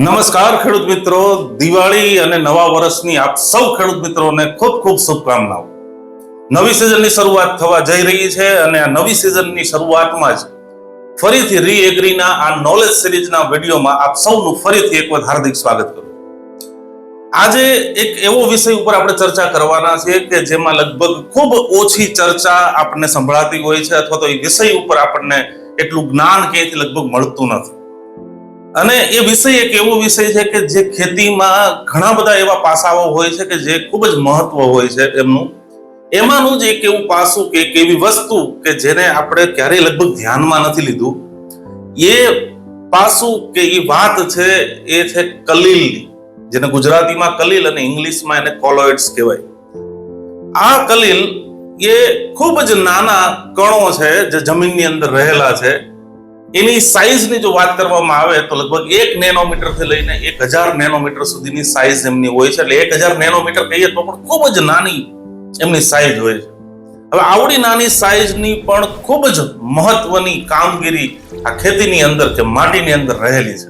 નમસ્કાર ખેડૂત મિત્રો. દિવાળી અને નવા વર્ષની આપ સૌ ખેડૂત મિત્રોને ખૂબ ખૂબ શુભકામનાઓ. નવી સિઝનની શરૂઆત થવા જઈ રહી છે અને આ નવી સિઝનની શરૂઆતમાં જ ફરીથી રીએગ્રીના આ નોલેજ સિરીઝના વિડીયોમાં આપ સૌનું ફરીથી એક વખત હાર્દિક સ્વાગત કરું આજે એક એવો વિષય ઉપર આપણે ચર્ચા કરવાના છે કે જેમાં લગભગ ખૂબ ઓછી ચર્ચા આપણને સંભળાતી હોય છે અથવા તો એ વિષય ઉપર આપણને એટલું જ્ઞાન ક્યાંયથી લગભગ મળતું નથી. અને એ વિષય એક એવો વિષય છે કે જે ખેતીમાં ઘણા બધા એવા પાસાઓ હોય છે કે જે ખૂબ જ મહત્વ હોય છે એમનું. એમાંનું જ એક એવું પાસું કે એક એવી વસ્તુ કે જેને આપણે ક્યારેય લગભગ ધ્યાનમાં નથી લીધું. એ પાસું કે એ વાત છે એ છે કલીલની જેને ગુજરાતીમાં કલીલ અને ઇંગ્લિશમાં એને કોલોઇડ્સ કહેવાય. આ કલીલ એ ખૂબ જ નાના કણો છે જે જમીનની અંદર રહેલા છે. એની સાઈઝની જો વાત કરવામાં આવે તો લગભગ એક નેનોમીટરથી લઈને એક હજાર નેનોમીટર સુધીની સાઈઝ એમની હોય છે. એટલે એક હજાર નેનોમીટર કહીએ તો પણ ખૂબ જ નાની એમની સાઈઝ હોય છે. હવે આવડી નાની સાઈઝની પણ ખૂબ જ મહત્વની કામગીરી આ ખેતીની અંદર કે માટીની અંદર રહેલી છે.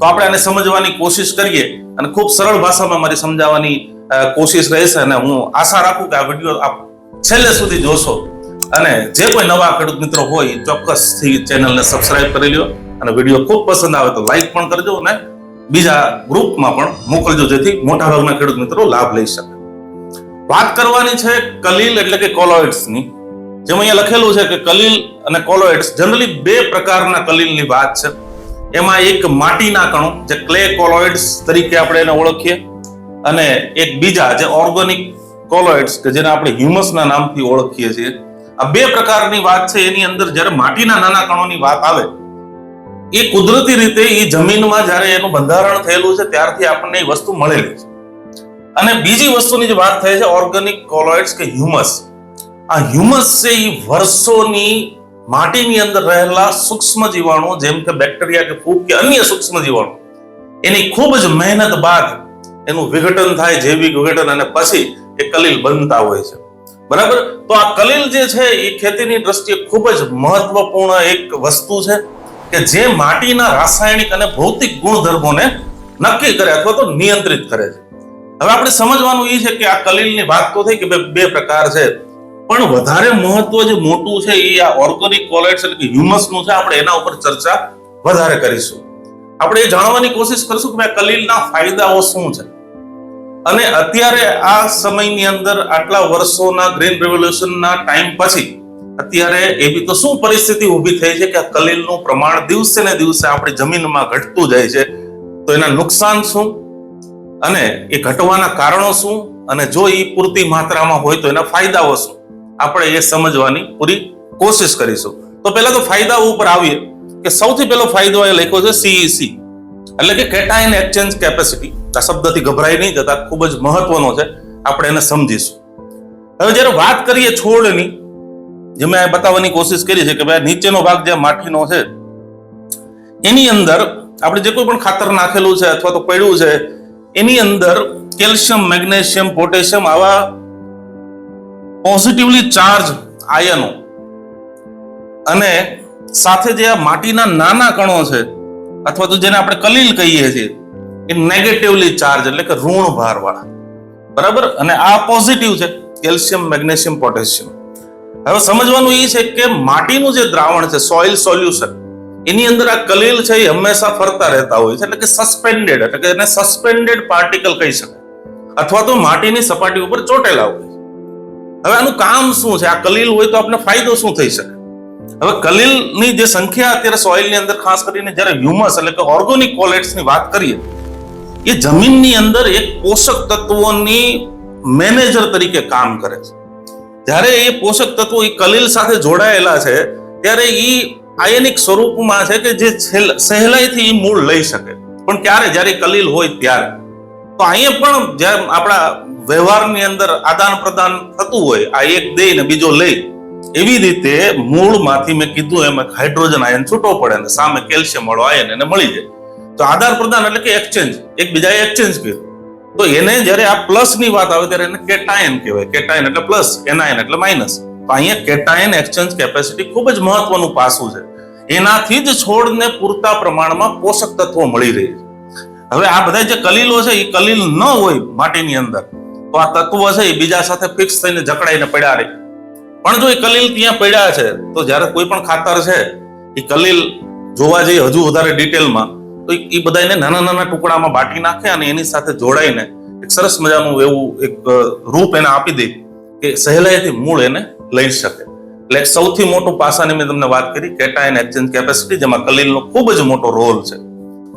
તો આપણે આને સમજવાની કોશિશ કરીએ અને ખૂબ સરળ ભાષામાં મારી સમજાવવાની કોશિશ રહેશે અને હું આશા રાખું કે આ વીડિયો આપ છેલ્લે સુધી જોશો. અને જે કોઈ નવા ખેડૂત મિત્રો હોય ચોક્કસથી ચેનલને સબસ્ક્રાઇબ કરી લ્યો અને વીડિયો ખૂબ પસંદ આવે તો લાઈક પણ કરજો અને બીજા ગ્રુપમાં પણ મોકલજો, જેથી મોટા ભાગના ખેડૂત મિત્રો લાભ લઈ શકે. વાત કરવાની છે કલીલ એટલે કે કોલોઇડ્સની જેમ અહીંયા લખેલું છે કે કલીલ અને કોલોઇડ્સ જનરલી બે પ્રકારના કલીલની વાત છે. એમાં એક માટીના કણો, જે ક્લે કોલોઇડ્સ તરીકે આપણે એને ઓળખીએ. અને એક બીજા, જે ઓર્ગોનિક કોલોઇડ્સ કે જેને આપણે હ્યુમસના નામથી ઓળખીએ છીએ. આ બે પ્રકારની વાત છે, એની અંદર જ્યારે માટીના નાના કણોની વાત આવે, એ કુદરતી રીતે એ જમીનમાં જ્યારે એનું બંધારણ થયેલું છે, ત્યારથી આપણને એ વસ્તુ મળેલી છે. અને બીજી વસ્તુની જે વાત થાય છે ઓર્ગેનિક કોલોઇડ્સ કે હ્યુમસ આ હ્યુમસ છે, એ વર્ષોની માટીની અંદર રહેલા સૂક્ષ્મ જીવાણુ, જેમ કે બેક્ટેરિયા કે ફૂગ કે અન્ય સૂક્ષ્મ જીવાણુ, એની ખૂબ જ મહેનત બાદ એનું વિઘટન થાય, જૈવિક વિઘટન અને પછી એ કલીલ બનતા હોય છે. બરાબર? તો આ કલીલ જે છે, એ ખેતીની દ્રષ્ટિએ ખૂબ જ મહત્વપૂર્ણ એક વસ્તુ છે કે જે માટીના રાસાયણિક અને ભૌતિક ગુણધર્મોને નક્કી કરે અથવા તો નિયંત્રિત કરે છે. હવે આપણે સમજવાનું એ છે કે આ કલીલની વાત તો થઈ કે બે બે પ્રકાર છે. પણ વધારે મહત્વ જે મોટું છે એ આ ઓર્ગોનિક કોલેટ્સ એટલે કે હ્યુમસનું છે, આપણે એના ઉપર ચર્ચા વધારે કરીશું. આપણે એ જાણવાની કોશિશ કરીશું કે ભાઈ આ કલીલના ફાયદાઓ શું છે. અને અત્યારે આ સમયની અંદર આટલા વર્ષોના ગ્રીન રેવોલ્યુશનના ટાઈમ પછી અત્યારે એવી તો શું પરિસ્થિતિ ઊભી થઈ છે કે કલીલનું પ્રમાણ દિવસે ને દિવસે આપણી જમીનમાં ઘટતું જાય છે? તો એના નુકસાન શું? અને એ ઘટવાના કારણો શું? અને જો એ પૂરતી માત્રામાં હોય તો એના ફાયદાઓ શું? આપણે એ સમજવાની પૂરી કોશિશ કરીશું. તો પહેલા તો ફાયદાઓ ઉપર આવીએ કે સૌથી પહેલો ફાયદો એ લખ્યો છે સીઈસી એટલે કે કેટાયન એક્સચેન્જ કેપેસિટી આ શબ્દથી ગભરાઈ નહીં, જતા ખૂબ જ મહત્વનો છે. આપણે એને સમજીશું. હવે જ્યારે વાત કરીએ છોડની, જે મેં બતાવવાની કોશિશ કરી છે કે ભાઈ નીચેનો ભાગ જે માટીનો છે, એની અંદર આપણે જે કોઈ પણ ખાતર નાખેલું છે અથવા તો પડ્યું છે, એની અંદર કેલ્શિયમ, મેગ્નેશિયમ, પોટેશિયમ આવા પોઝિટિવલી ચાર્જ આયનો અને સાથે જે આ માટીના નાના કણો છે અથવા તો જેને આપણે કલીલ કહીએ છીએ, એ નેગેટિવલી ચાર્જ એટલે કે ઋણ ભાર વાળા બરાબર? અને આ પોઝિટિવ છે કેલ્શિયમ મેગ્નેશિયમ પોટેશિયમ હવે સમજવાનું એ છે કે માટીનું જે દ્રાવણ છે સોઇલ સોલ્યુશન એની અંદર આ કલીલ છે એ હંમેશા ફરતા રહેતા હોય છે, એટલે કે સસ્પેન્ડેડ એટલે કે એને સસ્પેન્ડેડ પાર્ટિકલ કહી શકાય. અથવા તો માટીની સપાટી ઉપર ચોટેલા હોય હવે આનું કામ શું છે? આ કલીલ હોય તો આપણે ફાયદો શું થઈ શકે? હવે કલીલની જે સંખ્યા અત્યારે સોઇલની અંદર ખાસ કરીને જ્યારે હ્યુમસ એટલે કે ઓર્ગોનિક કોલેટ્સની વાત કરીએ, એ જમીનની અંદર એક પોષક તત્વોની મેનેજર તરીકે કામ કરે છે. જ્યારે એ પોષક તત્વો એ કલીલ સાથે જોડાયેલા છે, ત્યારે એ આયનિક સ્વરૂપમાં છે કે જે સહેલાઈથી એ મૂળ લઈ શકે. પણ ક્યારે? જ્યારે કલીલ હોય ત્યારે. તો અહીંયા પણ જેમ આપણા વ્યવહારની અંદર આદાન પ્રદાન થતું હોય, આ એક દે ને બીજો લે એવી રીતે મૂળમાંથી મેં કીધું એમ હાઇડ્રોજન આયન છૂટો પડે અને સામે કેલ્શિયમ વાળો આયન એને મળી જાય. તો આદાન પ્રદાન એટલે કે એક્સચેન્જ. એકબીજાએ એક્સચેન્જ કર્યું. તો એને જ્યારે આ પ્લસની વાત આવે ત્યારે એને કેટાયન કહેવાય. કેટાયન એટલે પ્લસ, એનાયન એટલે માઇનસ. તો અહીંયા કેટાયન એક્સચેન્જ કેપેસિટી ખૂબ જ મહત્વનું પાસું છે. એનાથી જ છોડને પૂરતા પ્રમાણમાં પોષક તત્વો મળી રહે છે. હવે આ બધા જે કલીલો છે એ કલીલ ન હોય માટીની અંદર. તો આ તત્વો છે એ બીજા સાથે ફિક્સ થઈને જકડાઈને પડ્યા રહે. પણ જો એ કલીલ ત્યાં પડ્યા છે, તો જ્યારે કોઈ પણ ખાતર છે, એ કલીલ જોવા જઈએ હજુ વધારે ડિટેલમાં તો એ બધાને નાના નાના ટુકડામાં બાટી નાખે અને એની સાથે જોડાઈને એક સરસ મજાનું એવું એક રૂપ એને આપી દે કે સહેલાઈથી મૂળ એને લઈ શકે. એટલે સૌથી મોટું પાસાની મેં તમને વાત કરી કેટાયન એક્સચેન્જ કેપેસિટી જેમાં કલીલનો ખૂબ જ મોટો રોલ છે.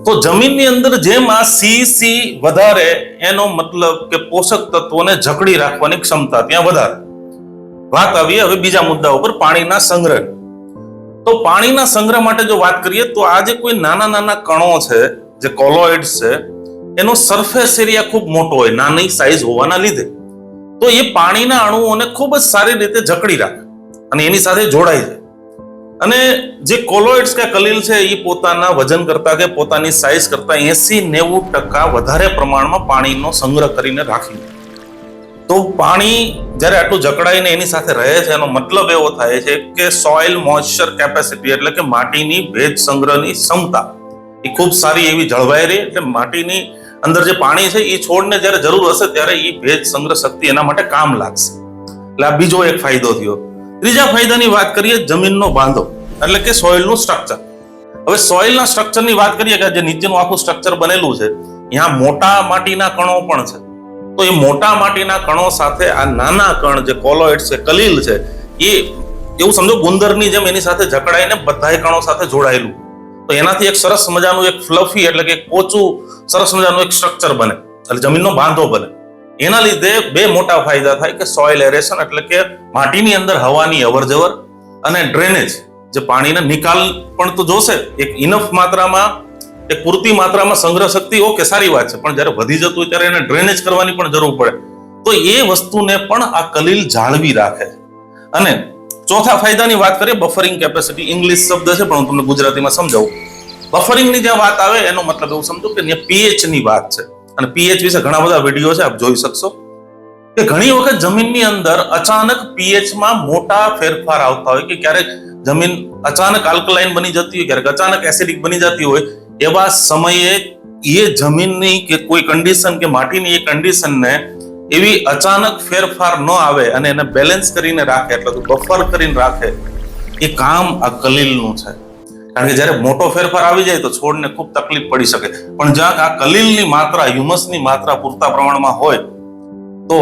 તો જમીનની અંદર જેમ આ સી સી વધારે, એનો મતલબ કે પોષક તત્વોને જકડી રાખવાની ક્ષમતા ત્યાં વધારે. વાત આવી, હવે બીજા મુદ્દા ઉપર પાણીના સંગ્રહ. તો પાણીના સંગ્રહ માટે જો વાત કરીએ, તો આ જે કોઈ નાના નાના કણો છે, જે કોલોઇડ્સ છે, એનો સરફેસ એરિયા ખૂબ મોટો હોય, નાની સાઈઝ હોવાના લીધે. તો એ પાણીના અણુઓને ખૂબ જ સારી રીતે જકડી રાખે અને એની સાથે જોડાઈ જાય. અને જે કોલોઇડ્સ કે કલીલ છે એ પોતાના વજન કરતા કે પોતાની સાઈઝ કરતા એસી નેવું ટકા વધારે પ્રમાણમાં પાણીનો સંગ્રહ કરીને રાખી. તો પાણી જ્યારે આટલું જકડાઈને એની સાથે રહે છે, એનો મતલબ એવો થાય છે કે સોઇલ મોઇશ્ચર કેપેસિટી એટલે કે માટીની ભેજ સંગ્રહની ક્ષમતા. એ ખૂબ સારી એવી જળવાઈ રહી, એટલે માટીની અંદર જે પાણી છે એ છોડને જ્યારે જરૂર હશે ત્યારે એ ભેજ સંગ્રહ શક્તિ એના માટે કામ લાગશે. એટલે આ બીજો એક ફાયદો થયો. ત્રીજા ફાયદાની વાત કરીએ જમીનનો બાંધો, એટલે કે સોઇલનું સ્ટ્રક્ચર હવે સોઇલના સ્ટ્રક્ચરની વાત કરીએ કે જે નીચેનું આખું સ્ટ્રક્ચર બનેલું છે ત્યાં મોટા માટીના કણો પણ છે. તો એ મોટા માટીના કણો સાથે આ નાના કણ જે કોલોઇડ છે, કલીલ છે, એ એવું સમજો ગુંદરની જેમ એની સાથે જકડાઈને બધાય કણો સાથે જોડાયેલું. તો એનાથી એક સરસ મજાનું એક ફ્લફી એટલે કે કોચું સરસ મજાનું એક સ્ટ્રક્ચર બને, એટલે જમીનનો બાંધો બને. એના લીધે બે મોટા ફાયદા થાય કે સોઇલ એરેશન એટલે કે માટીની અંદર હવાની અવરજવર અને ડ્રેનેજ, જે પાણીના નિકાલ પણ તો જોશે, એક ઇનફ માત્રામાં એક પૂરતી માત્રામાં સંગ્રહ શક્તિ ઓકે, સારી વાત છે. પણ જ્યારે વધી જતું હોય ત્યારે એને ડ્રેનેજ કરવાની પણ જરૂર પડે. તો એ વસ્તુને પણ આ કલીલ જાળવી રાખે છે. અને ચોથા ફાયદાની વાત કરીએ બફરિંગ કેપેસિટી ઇંગ્લિશ શબ્દ છે, પણ હું તમને ગુજરાતીમાં સમજાવું. બફરિંગની જ્યાં વાત આવે, એનો મતલબ એવું સમજો કે પીએચની વાત છે. અને પીએચ વિશે ઘણા બધા વીડિયો છે, આપ જોઈ શકશો. કે ઘણી વખત જમીનની અંદર અચાનક પીએચમાં મોટા ફેરફાર આવતા હોય કે ક્યારેક જમીન અચાનક આલ્કલાઇન બની જતી હોય, ક્યારેક અચાનક એસિડિક બની જતી હોય એવા સમયે એ જમીનની કે કોઈ કન્ડિશન કે માટીની એ કન્ડિશનને એવી અચાનક ફેરફાર ન આવે અને એને બેલેન્સ કરીને રાખે, એટલે કે બફર કરીને રાખે, એ કામ આ કલીલનું છે. કારણ કે જ્યારે મોટો ફેરફાર આવી જાય તો છોડને ખૂબ તકલીફ પડી શકે. પણ જ્યાં આ કલીલની માત્રા હ્યુમસની માત્રા પૂરતા પ્રમાણમાં હોય, તો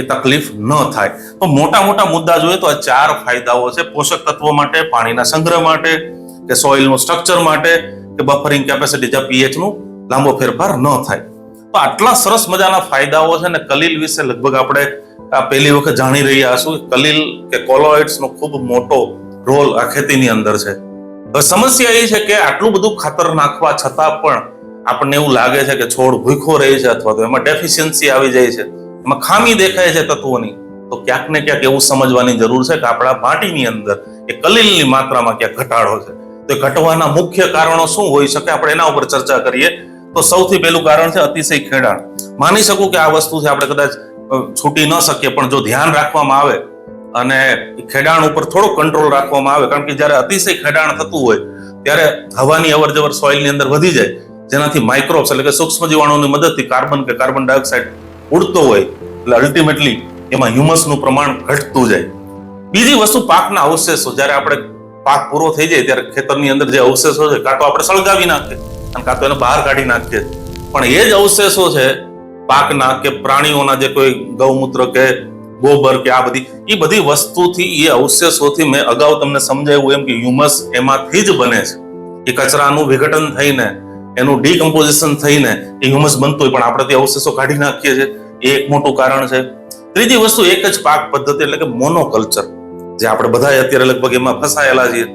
એ તકલીફ ન થાય. તો મોટા મોટા મુદ્દા જોઈએ તો આ ચાર ફાયદાઓ છે. પોષક તત્વો માટે, પાણીના સંગ્રહ માટે, કે સોઇલનું સ્ટ્રક્ચર માટે કે બફરિંગ કેપેસિટી જ્યાં પીએચનું લાંબો ફેરફાર ન થાય. તો આટલા સરસ મજાના ફાયદાઓ છે ને કલીલ વિશે લગભગ આપણે આ પહેલી વખત જાણી રહ્યા છું કલીલ કે કોલોઇડ્સ નો ખૂબ મોટો રોલ આ ખેતીની અંદર છે. સમસ્યા એ છે કે આટલું બધું ખાતર નાખવા છતાં પણ આપણને એવું લાગે છે કે છોડ ભૂખો રહે છે અથવા તો એમાં ડેફિશિયન્સી આવી જાય છે. એમાં ખામી દેખાય છે તત્વોની. તો ક્યાંક ને ક્યાંક એવું સમજવાની જરૂર છે કે આપણા માટીની અંદર એ કલીલની માત્રામાં ક્યાંક ઘટાડો છે. તો ઘટવાના મુખ્ય કારણો શું હોઈ શકે આપણે એના ઉપર ચર્ચા કરીએ. તો સૌથી પહેલું કારણ છે અતિશય ખેડાણ. માની શકું કે આ વસ્તુ છે આપણે કદાચ છૂટી ન શકીએ, પણ જો ધ્યાન રાખવામાં આવે અને ખેડાણ ઉપર થોડો કંટ્રોલ રાખવામાં આવે, કારણ કે જ્યારે અતિશય ખેડાણ થતું હોય, ત્યારે હવાની અવર જવર સોઇલની અંદર વધી જાય. જેનાથી માઇક્રોબ્સ એટલે કે સૂક્ષ્મ જીવાણુની મદદથી કાર્બન કે કાર્બન ડાયોક્સાઇડ ઉડતો હોય, એટલે અલ્ટિમેટલી એમાં હ્યુમસનું પ્રમાણ ઘટતું જાય. બીજી વસ્તુ પાકના અવશેષો. જ્યારે આપણે પાક પૂરો થઈ જાય ત્યારે ખેતરની અંદર જે અવશેષો છે કાં આપણે સળગાવી નાખીએ અને કાં તો એને બહાર કાઢી નાખીએ. પણ એ જ અવશેષો છે, પાકના કે પ્રાણીઓના જે કોઈ ગૌમૂત્ર કે ગોબર કે આ બધી એ બધી વસ્તુથી એ અવશેષોથી મેં અગાઉ તમને સમજાવ્યું એમ કે હ્યુમસ એમાંથી જ બને છે. એ કચરાનું વિઘટન થઈને, એનું ડીકમ્પોઝિશન થઈને એ હ્યુમસ બનતું હોય, પણ આપણે તે અવશેષો કાઢી નાખીએ છીએ. એ એક મોટું કારણ છે. ત્રીજી વસ્તુ એક જ પાક પદ્ધતિ એટલે કે મોનોકલ્ચર જે આપણે બધા અત્યારે લગભગ એમાં ફસાયેલા છીએ.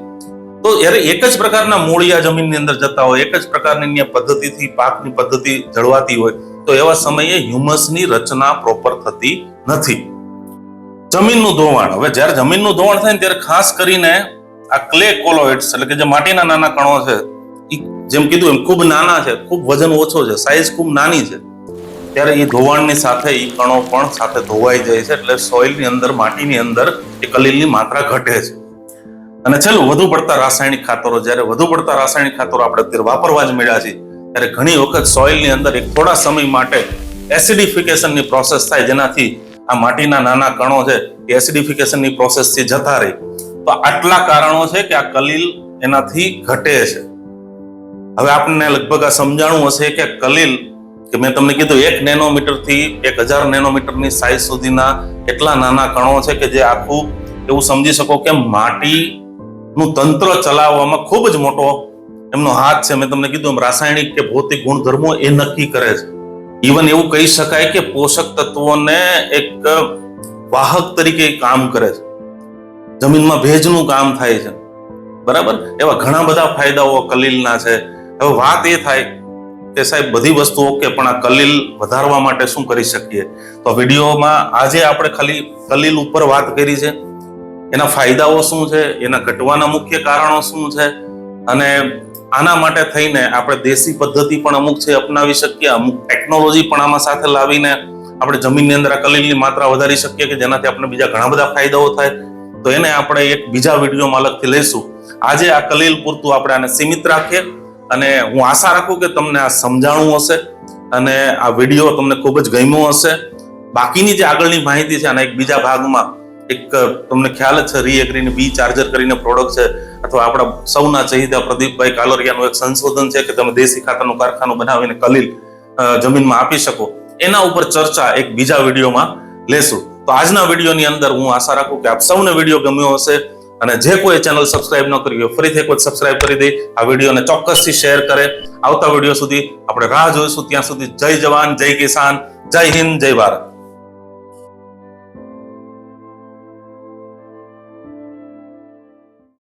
તો જ્યારે એક જ પ્રકારના મૂળિયા જમીનની અંદર જતા હોય, એક જ પ્રકારની પદ્ધતિથી, પાકની પદ્ધતિ જળવાતી હોય, તો એવા સમયે હ્યુમસની રચના પ્રોપર થતી નથી. જમીનનું ધોવાણ, હવે જ્યારે જમીનનું ધોવાણ થાય ને ત્યારે ખાસ કરીને આ ક્લે કોલોઇડ્સ એટલે કે જે માટીના નાના કણો છે જેમ કીધું એમ ખૂબ નાના છે, ખૂબ વજન ઓછો છે સાઇઝ ખૂબ નાની છે. ત્યારે એ ધોવાણની સાથે એ કણો પણ સાથે ધોવાઈ જાય છે, એટલે સોઇલની અંદર, માટીની અંદર એ કલીલની માત્રા ઘટે છે. અને છેલ્લું, વધુ પડતા રાસાયણિક ખાતરો, જ્યારે વધુ પડતા રાસાયણિક ખાતરો આપણે અત્યારે વાપરવા જ મળ્યા છે ત્યારે ઘણી વખત સોઇલની અંદર એક થોડા સમય માટે એસિડિફિકેશનની પ્રોસેસ થાય, જેનાથી આ માટીના નાના કણો છે, એ એસિડિફિકેશનની પ્રોસેસથી જતા રહે. તો આટલા કારણો છે કે આ કલીલ એનાથી ઘટે છે. હવે આપણને લગભગ આ સમજાણું હશે કે કલીલ કે મેં તમને કીધું, એક નેનોમીટરથી એક હજાર નેનોમીટરની સાઇઝ સુધીના એટલા નાના કણો છે કે જે આખું એવું સમજી શકો કે માટીનું તંત્ર ચલાવવામાં ખૂબ જ મોટો એમનો હાથ છે. મેં તમને કીધું રાસાયણિક કે ભૌતિક ગુણધર્મો એ નક્કી કરે છે. ઇવન એવું કહી શકાય કે પોષક તત્વોને એક વાહક તરીકે કામ કરે છે. જમીનમાં ભેજનું કામ થાય છે. બરાબર? એવા ઘણા બધા ફાયદાઓ કલીલના છે. હવે વાત એ થાય કે સાહેબ બધી વસ્તુ ઓકે પણ આ કલીલ વધારવા માટે શું કરી શકીએ? તો વિડીયોમાં આજે આપણે ખાલી કલીલ ઉપર વાત કરી છે. એના ફાયદાઓ શું છે? એના ઘટવાના મુખ્ય કારણો શું છે? અને આના માટે થઈને આપણે દેશી પદ્ધતિ પણ અમુક છે અપનાવી શકીએ, અમુક ટેકનોલોજી પણ આમાં સાથે લાવીને આપણે જમીનની અંદર આ કલીલની માત્રા વધારી શકીએ કે જેનાથી આપણે બીજા ઘણા બધા ફાયદાઓ થાય. તો એને આપણે એક બીજા વિડીયોમાં અલગથી લઈશું. આજે આ કલીલ પૂરતું આપણે આને સીમિત રાખીએ. અને હું આશા રાખું કે તમને આ સમજાણું હશે અને આ વીડિયો તમને ખૂબ જ ગમ્યો હશે. બાકીની જે આગળની માહિતી છે આના એક બીજા ભાગમાં એક તમને ખ્યાલ જ છે રીએગ્રીની બી ચાર્જર કરીને પ્રોડક્ટ છે અથવા આપણા સૌના ચહિતા પ્રદીપભાઈ કાલોરિયાનું એક સંશોધન છે કે તમે દેશી ખાતરનું કારખાનું બનાવીને કલીલ જમીનમાં આપી શકો. એના ઉપર ચર્ચા એક બીજા વિડીયોમાં લેશું. તો આજના વિડીયોની અંદર હું આશા રાખું કે આપ સૌને વીડિયો ગમ્યો હશે. અને જે કોઈ ચેનલ સબસ્ક્રાઇબ ન કરી હોય, ફરીથી એક વખત સબસ્ક્રાઇબ કરી દે આ વિડીયોને ચોક્કસથી શેર કરે. આવતા વીડિયો સુધી આપણે રાહ જોઈશું. ત્યાં સુધી જય જવાન, જય કિસાન, જય હિન્દ, જય ભારત.